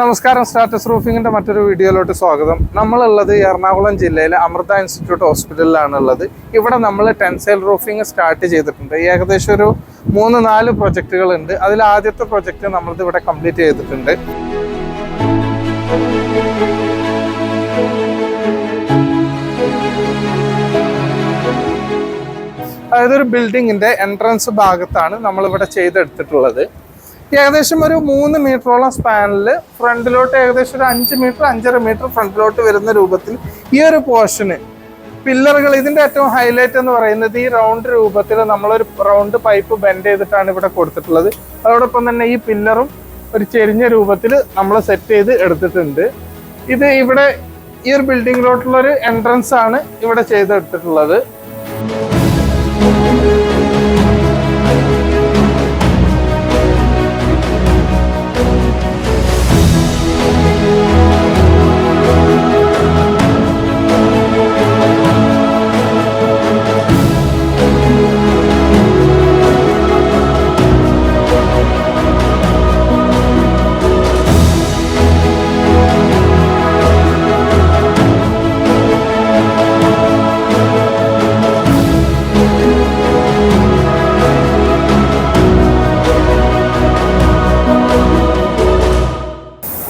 നമസ്കാരം സ്റ്റാറ്റസ് റൂഫിങ്ങിന്റെ മറ്റൊരു വീഡിയോയിലോട്ട് സ്വാഗതം. നമ്മളുള്ളത് എറണാകുളം ജില്ലയിലെ അമൃത ഇൻസ്റ്റിറ്റ്യൂട്ട് ഹോസ്പിറ്റലിലാണ് ഉള്ളത് ഇവിടെ നമ്മൾ ടെൻസൈൽ റൂഫിംഗ് സ്റ്റാർട്ട് ചെയ്തിട്ടുണ്ട്. ഏകദേശം ഒരു മൂന്ന് നാല് പ്രൊജക്റ്റുകൾ ഉണ്ട് അതിൽ ആദ്യത്തെ പ്രൊജക്റ്റ് നമ്മളിത് ഇവിടെ കംപ്ലീറ്റ് ചെയ്തിട്ടുണ്ട്. അതായത് ഒരു ബിൽഡിങ്ങിന്റെ എൻട്രൻസ് ഭാഗത്താണ് നമ്മളിവിടെ ചെയ്തെടുത്തിട്ടുള്ളത്. ഏകദേശം ഒരു മൂന്ന് മീറ്ററോളം സ്പാനിൽ ഫ്രണ്ടിലോട്ട് ഏകദേശം ഒരു അഞ്ച് മീറ്റർ അഞ്ചര മീറ്റർ ഫ്രണ്ടിലോട്ട് വരുന്ന രൂപത്തിൽ ഈ ഒരു പോർഷന് പില്ലറുകൾ ഇതിന്റെ ഏറ്റവും ഹൈലൈറ്റ് എന്ന് പറയുന്നത് ഈ റൗണ്ട് രൂപത്തിൽ നമ്മളൊരു റൗണ്ട് പൈപ്പ് ബെൻഡ് ചെയ്തിട്ടാണ് ഇവിടെ കൊടുത്തിട്ടുള്ളത്. അതോടൊപ്പം തന്നെ ഈ പില്ലറും ഒരു ചെരിഞ്ഞ രൂപത്തിൽ നമ്മൾ സെറ്റ് ചെയ്ത് എടുത്തിട്ടുണ്ട്. ഇത് ഇവിടെ ഈ ഒരു ബിൽഡിങ്ങിലോട്ടുള്ള ഒരു എൻട്രൻസ് ആണ് ഇവിടെ ചെയ്തെടുത്തിട്ടുള്ളത്.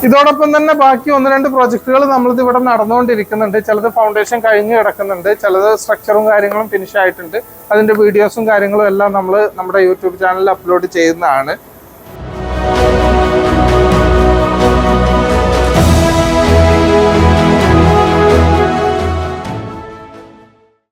ഇതോടൊപ്പം തന്നെ ബാക്കി ഒന്ന് രണ്ട് പ്രോജക്റ്റുകൾ നമ്മളിത് ഇവിടെ നടന്നുകൊണ്ടിരിക്കുന്നുണ്ട്. ചിലത് ഫൗണ്ടേഷൻ കഴിഞ്ഞ് കിടക്കുന്നുണ്ട്. ചിലത് സ്ട്രക്ചറും കാര്യങ്ങളും ഫിനിഷ് ആയിട്ടുണ്ട്. അതിന്റെ വീഡിയോസും കാര്യങ്ങളും എല്ലാം നമ്മൾ നമ്മുടെ യൂട്യൂബ് ചാനലിൽ അപ്ലോഡ് ചെയ്യുന്നതാണ്.